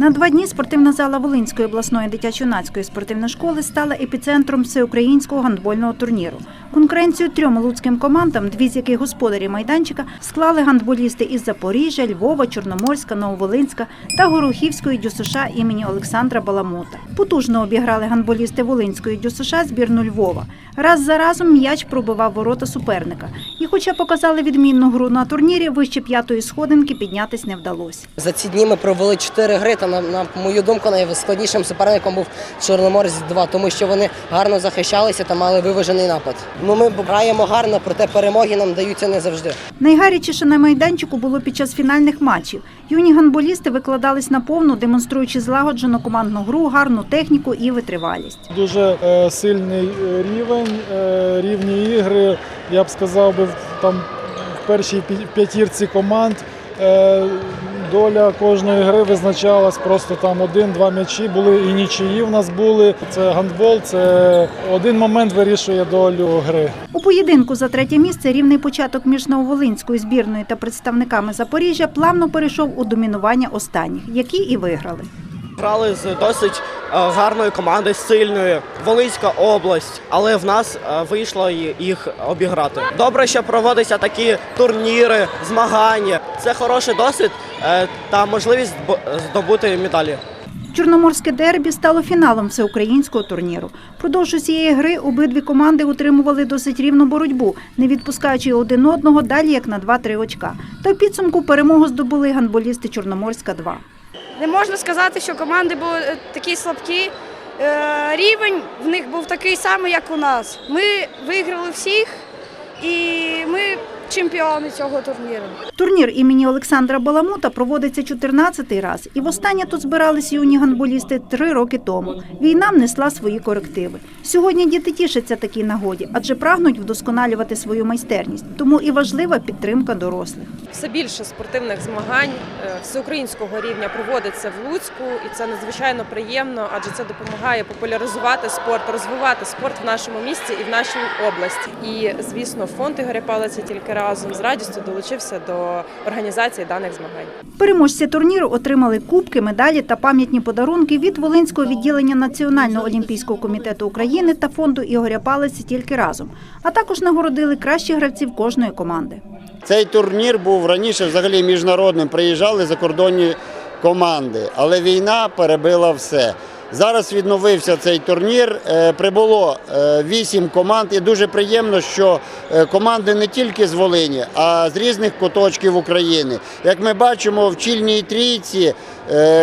На два дні спортивна зала Волинської обласної дитячо-юнацької спортивної школи стала епіцентром всеукраїнського гандбольного турніру. Конкуренцію трьом луцьким командам, дві з яких господарі майданчика, склали гандболісти із Запоріжжя, Львова, Чорноморська, Нововолинська та Горохівської ДЮСШ імені Олександра Баламута. Потужно обіграли гандболісти Волинської ДЮСШ збірну Львова. Раз за разом м'яч пробивав ворота суперника. І хоча показали відмінну гру на турнірі, вище п'ятої сходинки піднятись не вдалося. За ці дні ми провели чотири гри. Та на, на мою думку, найскладнішим суперником був Чорноморець 2 тому що вони гарно захищалися та мали виважений напад. Ну ми граємо гарно, проте перемоги нам даються не завжди. Найгарячіше на майданчику було під час фінальних матчів. Юні гандболісти викладались на повну, демонструючи злагоджену командну гру, гарну техніку і витривалість. Дуже е, сильний е, рівень, е, рівні ігри. Я б сказав би там в першій п'ятірці команд. е, Доля кожної гри визначалась просто там один-два м'ячі були і нічиї в нас були. Це гандбол, це один момент вирішує долю гри. У поєдинку за третє місце рівний початок між Нововолинською збірною та представниками Запоріжжя плавно перейшов у домінування останніх, які і виграли. Грали з досить гарною командою, сильною, Волинська область, але в нас е, вийшло їх обіграти. Добре, що проводяться такі турніри, змагання. Це хороший досвід е, та можливість здобути медалі. Чорноморське дербі стало фіналом всеукраїнського турніру. Продовж усієї гри обидві команди утримували досить рівну боротьбу, не відпускаючи один одного далі як на 2-3 очка. Та в підсумку перемогу здобули гандболісти Чорноморська 2 Не можна сказати, що команди були е, такі слабкі. Е, Рівень в них був такий самий, як у нас. Ми виграли всіх і ми чемпіони цього турніру. Турнір імені Олександра Баламута проводиться 14-й раз, і востаннє тут збирались юні гандболісти три роки тому. Війна внесла свої корективи. Сьогодні діти тішаться такій нагоді, адже прагнуть вдосконалювати свою майстерність. Тому і важлива підтримка дорослих. Все більше спортивних змагань е, всеукраїнського рівня проводиться в Луцьку, і це надзвичайно приємно, адже це допомагає популяризувати спорт, розвивати спорт в нашому місті і в нашій області. І звісно, фонд Ігоря Палиця тільки разом з радістю долучився до організації даних змагань. Переможці турніру отримали кубки, медалі та пам'ятні подарунки від Волинського відділення Національного олімпійського комітету України та фонду Ігоря Палиці тільки разом, а також нагородили кращих гравців кожної команди. Цей турнір був раніше взагалі міжнародним. Приїжджали закордонні команди, але війна перебила все. Зараз відновився цей турнір. Е, Прибуло е, вісім команд, і дуже приємно, що е, команди не тільки з Волині, а з різних куточків України. Як ми бачимо, в чільній трійці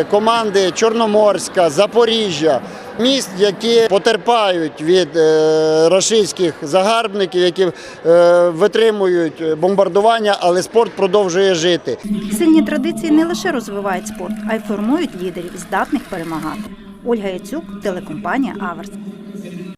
команди Чорноморська, Запоріжжя, міст, які потерпають від е, рашистських загарбників, які е, витримують бомбардування, але спорт продовжує жити. Сильні традиції не лише розвивають спорт, а й формують лідерів, здатних перемагати. Ольга Яцюк, телекомпанія Аверс.